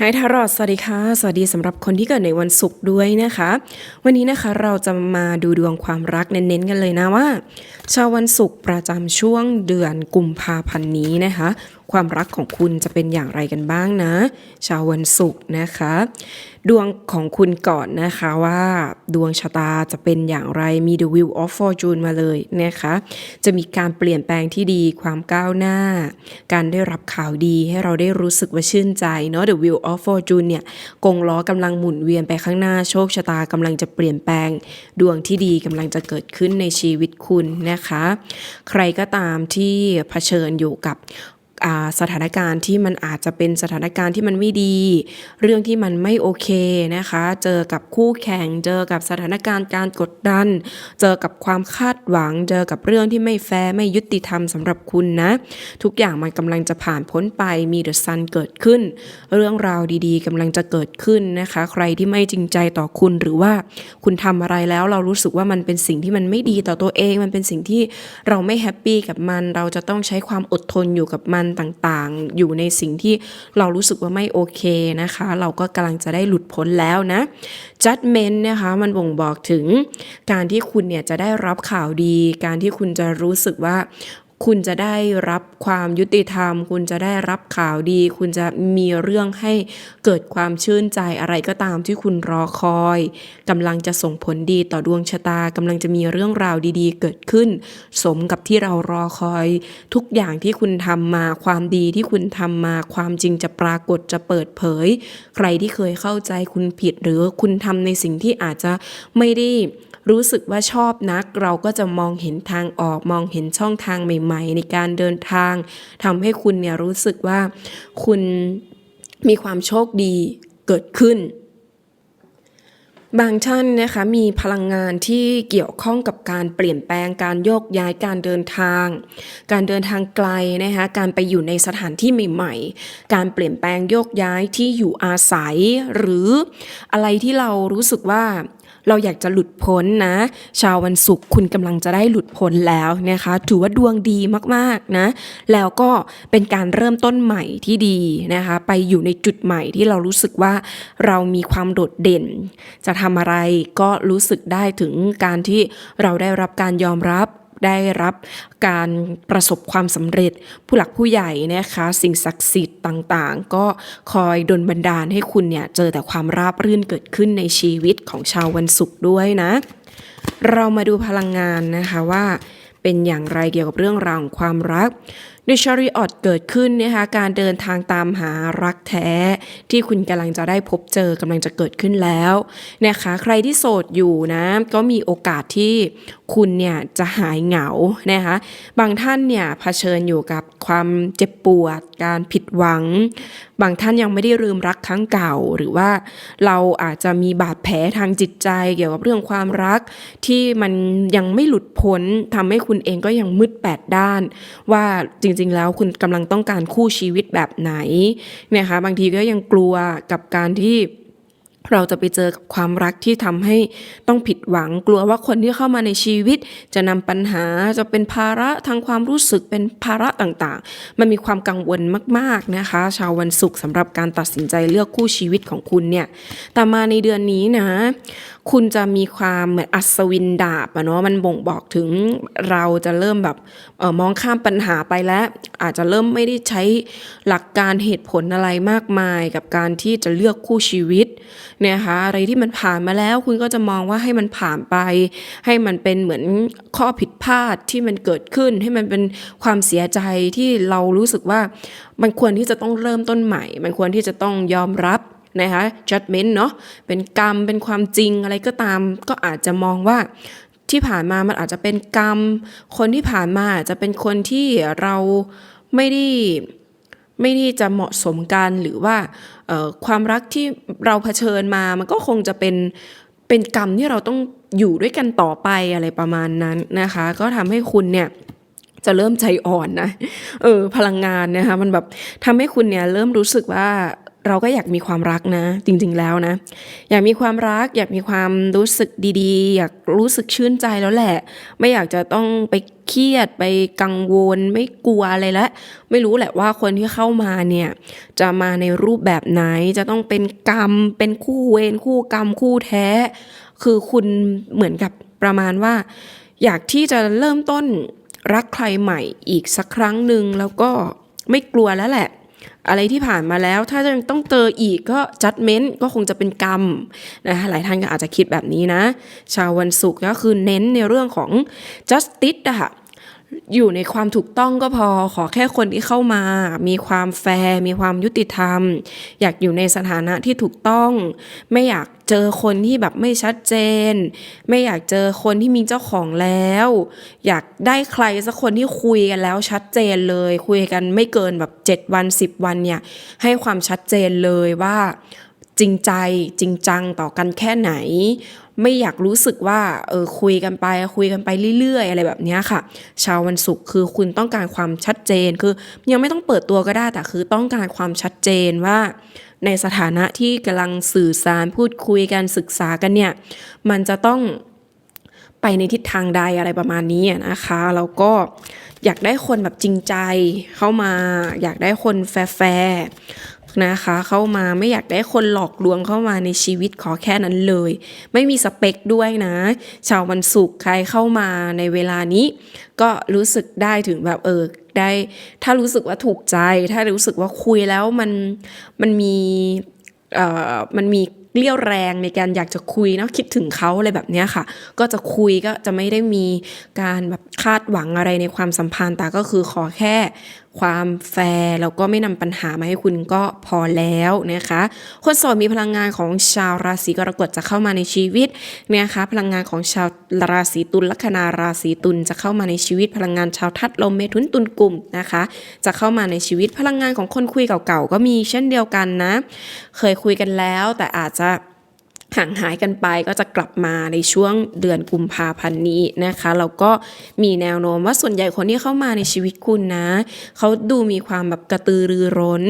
ไฮทารอดสวัสดีค่ะ สวัสดีสำหรับคนที่เกิดในวันศุกร์ด้วยนะคะ วันนี้นะคะเราจะมาดูดวงความรักเน้นๆกันเลยนะว่า ชาววันศุกร์ประจำช่วงเดือนกุมภาพันธ์นี้นะคะ ความรักของคุณจะเป็นอย่างไรกันบ้างนะ ชาววันศุกร์นะคะ ดวงของคุณก่อนนะคะว่าดวงชะตาจะเป็นอย่างไรมี The Wheel of Fortune มาเลยนะคะ จะมีการเปลี่ยนแปลงที่ดีความก้าวหน้า การได้รับข่าวดีให้เราได้รู้สึกว่าชื่นใจเนาะ The Wheel of Fortune เนี่ยกงล้อกำลังหมุนเวียนไปข้างหน้าโชคชะตากำลังจะเปลี่ยนแปลง ดวงที่ดีกำลังจะเกิดขึ้นในชีวิตคุณนะคะ ใครก็ตามที่เผชิญอยู่กับ สถานการณ์ที่มันอาจจะเป็นสถานการณ์ที่มันไม่ดี เรื่องที่มันไม่โอเคนะคะ เจอกับคู่แข่ง เจอกับสถานการณ์การกดดัน เจอกับความคาดหวัง เจอกับเรื่องที่ไม่แฟร์ไม่ยุติธรรมสำหรับคุณนะ ทุกอย่างมันกำลังจะผ่านพ้นไปมีเดอะซันเกิดขึ้น เรื่องราวดีๆกำลังจะเกิดขึ้นนะคะ ใครที่ไม่จริงใจต่อคุณหรือว่าคุณทำอะไรแล้วเรารู้สึกว่ามันเป็นสิ่งที่มันไม่ดีต่อตัวเอง มันเป็นสิ่งที่เราไม่แฮปปี้กับมัน เราจะต้องใช้ความอดทนอยู่กับมันต่างๆ อยู่ในสิ่งที่เรารู้สึกว่าไม่โอเคนะคะ เราก็กำลังจะได้หลุดพ้นแล้วนะ judgment นะคะมันบ่งบอกถึงการที่คุณเนี่ยจะได้รับข่าวดี การที่คุณจะรู้สึกว่า คุณจะได้รับความยุติธรรม คุณจะได้รับข่าวดี คุณจะมีเรื่องให้เกิดความชื่นใจอะไรก็ตามที่คุณรอคอยกำลังจะส่งผลดีต่อดวงชะตากำลังจะมีเรื่องราวดีๆ เกิดขึ้น สมกับที่เรารอคอย ทุกอย่างที่คุณทำมาความดีที่คุณทำมาความจริงจะปรากฏจะเปิดเผย ใครที่เคยเข้าใจคุณผิดหรือคุณทำในสิ่งที่อาจจะไม่ได้ รู้สึกว่าชอบนัก เราก็จะมองเห็นทางออกมองเห็นช่องทางใหม่ ๆ ในการเดินทางทำให้คุณเนี่ยรู้สึกว่าคุณมีความโชคดีเกิดขึ้นบางท่านนะคะมีพลังงานที่เกี่ยวข้องกับการเปลี่ยนแปลงการโยกย้ายการเดินทาง การเดินทางไกลนะคะการไปอยู่ในสถานที่ใหม่ๆ การเปลี่ยนแปลงโยกย้ายที่อยู่อาศัย หรืออะไรที่เรารู้สึกว่า เราอยากจะหลุดพ้นนะ ชาววันศุกร์คุณกำลังจะได้หลุดพ้นแล้วนะคะ ถือว่าดวงดีมากๆนะ แล้วก็เป็นการเริ่มต้นใหม่ที่ดีนะคะ ไปอยู่ในจุดใหม่ที่เรารู้สึกว่าเรามีความโดดเด่น จะทำอะไรก็รู้สึกได้ถึงการที่เราได้รับการยอมรับ ได้รับการประสบความสำเร็จผู้หลักผู้ใหญ่นะคะ สิ่งศักดิ์สิทธิ์ต่างๆ ก็คอยดลบันดาลให้คุณเนี่ยเจอแต่ความราบรื่นเกิดขึ้นในชีวิตของชาววันศุกร์ด้วยนะ เรามาดูพลังงานนะคะว่าเป็นอย่างไรเกี่ยวกับเรื่องราวของความรัก ในชาริออตเกิดขึ้นนะคะการเดินทางตามหารักแท้ ที่คุณกำลังจะได้พบเจอกำลังจะเกิดขึ้นแล้วนะคะใครที่โสดอยู่นะก็มีโอกาสที่คุณเนี่ยจะหายเหงานะคะบางท่านเนี่ยเผชิญอยู่กับความเจ็บปวด การผิดหวัง บางท่านยังไม่ได้ลืมรักครั้งเก่า หรือว่าเราอาจจะมีบาดแผลทางจิตใจเกี่ยวกับเรื่องความรัก ที่มันยังไม่หลุดพ้นทำให้คุณเองก็ยังมืดแปดด้าน ว่าจริงๆ แล้วคุณกำลังต้องการคู่ชีวิตแบบไหนเนี่ยคะบางทีก็ยังกลัวกับการที่ เราจะไปเจอกับความรักที่ทำให้ต้องผิดหวังกลัวว่าคนที่เข้ามาในชีวิต จะนำปัญหาจะเป็นภาระทางความรู้สึกเป็นภาระต่างๆ มันมีความกังวลมากๆนะคะ ชาววันศุกร์สำหรับการตัดสินใจเลือกคู่ชีวิตของคุณเนี่ยแต่มาในเดือนนี้นะ คุณจะมีความเหมือนอัศวินดาบอะเนาะมันบ่งบอกถึงเราจะเริ่มแบบออมองข้ามปัญหาไปแล้ว อาจจะเริ่มไม่ได้ใช้หลักการเหตุผลอะไรมากมายกับการที่จะเลือกคู่ชีวิตเนี่ยนะคะอะไรที่มันผ่านมาแล้วคุณก็จะมองว่าให้มันผ่านไป ให้มันเป็นเหมือนข้อผิดพลาดที่มันเกิดขึ้น ให้มันเป็นความเสียใจที่เรารู้สึกว่ามันควรที่จะต้องเริ่มต้นใหม่ มันควรที่จะต้องยอมรับนะคะ judgment เนาะเป็นกรรมเป็นความจริงอะไรก็ตาม ก็อาจจะมองว่าที่ผ่านมามันอาจจะเป็นกรรม คนที่ผ่านมาอาจจะเป็นคนที่เราไม่ได้ ไม่ได้จะเหมาะสมกันหรือว่าความรักที่เราเผชิญมามันก็คงจะเป็นเป็นกรรมที่เราต้องอยู่ด้วยกันต่อไปอะไรประมาณนั้นนะคะ ก็ทำให้คุณเนี่ยจะเริ่มใจอ่อนนะเออพลังงานนะคะมันแบบทำให้คุณเนี่ยเริ่มรู้สึกว่าเราก็อยากมีความรักนะ จริง ๆแล้วนะ อยากมีความรัก อยากมีความรู้สึกดีๆ อยากรู้สึกชื่นใจแล้วแหละ ไม่อยากจะต้องไป เครียดไปกังวลไม่กลัวอะไรแล้วไม่รู้แหละว่าคนที่เข้ามาเนี่ยจะมาในรูปแบบไหนจะต้องเป็นกรรม เป็นคู่เวรคู่กรรมคู่แท้ คือคุณเหมือนกับประมาณว่า อยากที่จะเริ่มต้นรักใครใหม่อีกสักครั้งหนึ่งแล้วก็ไม่กลัวแล้วแหละ อะไรที่ผ่านมาแล้ว ถ้ายังต้องเจออีกก็จัดเม้นก็คงจะเป็นกรรมนะคะหลายท่านก็อาจจะคิดแบบนี้นะ ชาววันศุกร์ก็คือเน้นในเรื่องของ justice อะค่ะ อยู่ในความถูกต้องก็พอขอแค่คนที่เข้ามา มีความแฟร์มีความยุติธรรม อยากอยู่ในสถานะที่ถูกต้อง ไม่อยากเจอคนที่แบบไม่ชัดเจน ไม่อยากเจอคนที่มีเจ้าของแล้ว อยากได้ใครสักคนที่คุยกันแล้วชัดเจนเลย คุยกันไม่เกินแบบ 7 วัน 10 วันเนี่ยให้ความชัดเจนเลยว่า จริงใจจริงจังต่อกันแค่ไหน ไม่อยากรู้สึกว่าเออคุยกันไปคุยกันไปเรื่อยๆ อะไรแบบนี้ค่ะ ชาววันศุกร์คือคุณต้องการความชัดเจนคือยังไม่ต้องเปิดตัวก็ได้แต่คือต้องการความชัดเจนว่าในสถานะที่กำลังสื่อสารพูดคุยกันศึกษากันเนี่ย มันจะต้องไปในทิศทางใดอะไรประมาณนี้นะคะแล้วก็อยากได้คนแบบจริงใจเข้ามา อยากได้คนแฟร์ นะคะ เข้ามาไม่อยากได้คนหลอกลวงเข้ามาในชีวิตขอแค่นั้นเลย ไม่มีสเปคด้วยนะ ชาววันศุกร์ใครเข้ามาในเวลานี้ ก็รู้สึกได้ถึงแบบเออได้ถ้ารู้สึกว่าถูกใจ ถ้ารู้สึกว่าคุยแล้วมันมันมีเอ่อมันมีเรี่ยวแรงในการอยากจะคุยเนาะคิดถึงเขาอะไรแบบเนี้ยค่ะ ก็จะคุยก็จะไม่ได้มีการแบบคาดหวังอะไรในความสัมพันธ์แต่ก็คือขอแค่ ความแฟร์แล้วก็ไม่นำปัญหามาให้คุณก็พอแล้วนะคะ คนโสดมีพลังงานของชาวราศีกรกฎจะเข้ามาในชีวิตนะคะพลังงานของชาวราศีตุลลัคนาราศีตุลจะเข้ามาในชีวิตพลังงานชาวทัดลมเมถุนตุลกลุ่มนะคะ จะเข้ามาในชีวิตพลังงานของคนคุยเก่าๆก็มีเช่นเดียวกันนะ เคยคุยกันแล้วแต่อาจจะ ห่างหายกันไปก็จะกลับมาในช่วงเดือนกุมภาพันธ์นี้นะคะแล้วก็มีแนวโน้มว่าส่วนใหญ่คนที่เข้ามาในชีวิตคุณนะ เขาดูมีความแบบกระตือรือร้น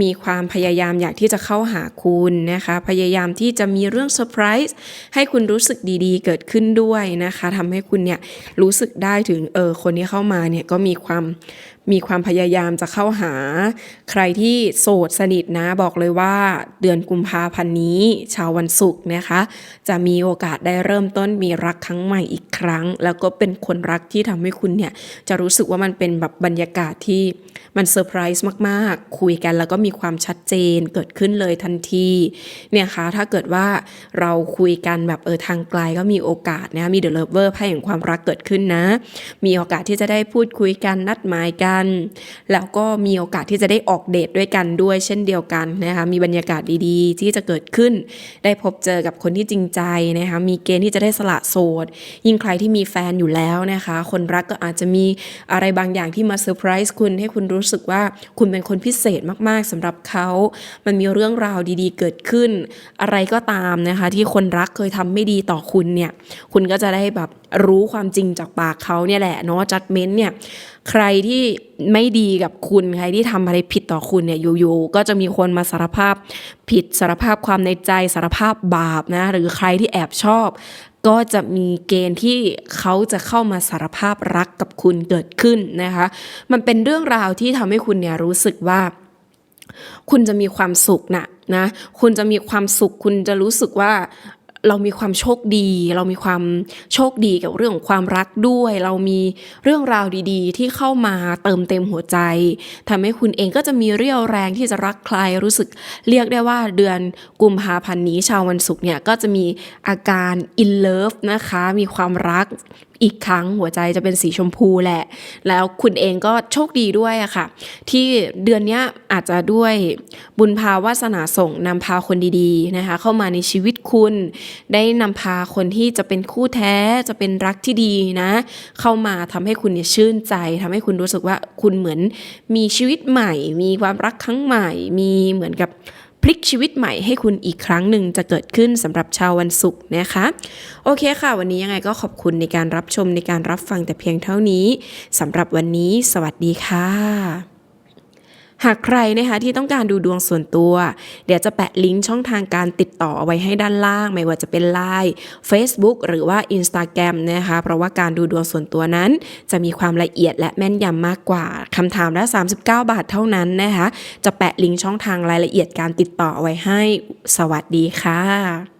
มีความพยายามอยากที่จะเข้าหาคุณนะคะ พยายามที่จะมีเรื่องเซอร์ไพรส์ให้คุณรู้สึกดีๆ เกิดขึ้นด้วยนะคะทำให้คุณเนี่ยรู้สึกได้ถึงเออคนที่เข้ามาเนี่ยก็มีความ มีความพยายามจะเข้าหา ใครที่โสดสนิทนะบอกเลยว่า เดือนกุมภาพันธ์นี้ ชาววันศุกร์นะคะ จะมีโอกาสได้เริ่มต้นมีรักครั้งใหม่อีกครั้ง แล้วก็เป็นคนรักที่ทำให้คุณเนี่ย จะรู้สึกว่ามันเป็นแบบบรรยากาศที่มันเซอร์ไพรส์มาก ๆ คุยกันแล้วก็มีความชัดเจนเกิดขึ้นเลยทันทีเนี่ยคะถ้าเกิดว่าเราคุยกันแบบเออทางไกลก็มีโอกาสนะมีเดอะเลเวอร์ไพ่แห่งความรักเกิดขึ้นนะ มีโอกาสที่จะได้พูดคุยกันนัดหมายกันแล้วก็มีโอกาสที่จะได้ออกเดทด้วยกันด้วยเช่นเดียวกันนะคะมีบรรยากาศดีๆ ที่จะเกิดขึ้น ได้พบเจอกับคนที่จริงใจนะคะมีเกณฑ์ที่จะได้สละโสด ยิ่งใครที่มีแฟนอยู่แล้วนะคะ คนรักก็อาจจะมีอะไรบางอย่างที่มาเซอร์ไพรส์คุณให้คุณรู้สึกว่าคุณเป็นคนพิเศษมากๆสำหรับเขา มันมีเรื่องราวดีๆ เกิดขึ้น อะไรก็ตามนะคะ ที่คนรักเคยทำไม่ดีต่อคุณเนี่ย คุณก็จะได้แบบ รู้ความจริงจากปากเขาเนี่ยแหละเนาะจัดเม้นเนี่ยใครที่ไม่ดีกับคุณใครที่ทำอะไรผิดต่อคุณเนี่ยอยู่ๆก็จะมีคนมาสารภาพผิดสารภาพความในใจสารภาพบาปนะหรือใครที่แอบชอบ ก็จะมีเกณฑ์ที่เขาจะเข้ามาสารภาพรักกับคุณเกิดขึ้นนะคะ มันเป็นเรื่องราวที่ทำให้คุณเนี่ยรู้สึกว่าคุณจะมีความสุขนะนะ คุณจะมีความสุข คุณจะรู้สึกว่า เรามีความโชคดี เรามีความโชคดีกับเรื่องของความรักด้วย เรามีเรื่องราวดีๆ ที่เข้ามาเติมเต็มหัวใจทำให้คุณเองก็จะมีเรี่ยวแรงที่จะรักใครรู้สึกเรียกได้ว่าเดือนกุมภาพันธ์นี้ชาววันศุกร์เนี่ยก็จะมีอาการ in love นะคะ มีความรักอีกครั้งหัวใจจะเป็นสีชมพูแหละ แล้วคุณเองก็โชคดีด้วยอะค่ะ ที่เดือนนี้อาจจะด้วยบุญพาวาสนาส่งนำพาคนดีๆนะคะ เข้ามาในชีวิตคุณ ได้นำพาคนที่จะเป็นคู่แท้จะเป็นรักที่ดีนะ เข้ามาทำให้คุณเนี่ยชื่นใจทำให้คุณรู้สึกว่าคุณเหมือนมีชีวิตใหม่ มีความรักครั้งใหม่ มีเหมือนกับ พลิกชีวิตใหม่ให้คุณอีกครั้งหนึ่งจะเกิดขึ้นสำหรับชาววันศุกร์นะคะ โอเคค่ะ วันนี้ยังไงก็ขอบคุณในการรับชมในการรับฟังแต่เพียงเท่านี้สำหรับวันนี้ สวัสดีค่ะ หากใครนะคะที่ต้องการดูดวงส่วนตัว เดี๋ยวจะแปะลิงก์ช่องทางการติดต่อเอาไว้ให้ด้านล่าง ไม่ว่าจะเป็น Line Facebook หรือว่า Instagram นะคะเพราะว่าการดูดวงส่วนตัวนั้น จะมีความละเอียดและแม่นยำมากกว่าคำถามละ 39 บาทเท่านั้นนะคะจะแปะลิงก์ช่องทางรายละเอียดการติดต่อไว้ให้ สวัสดีค่ะ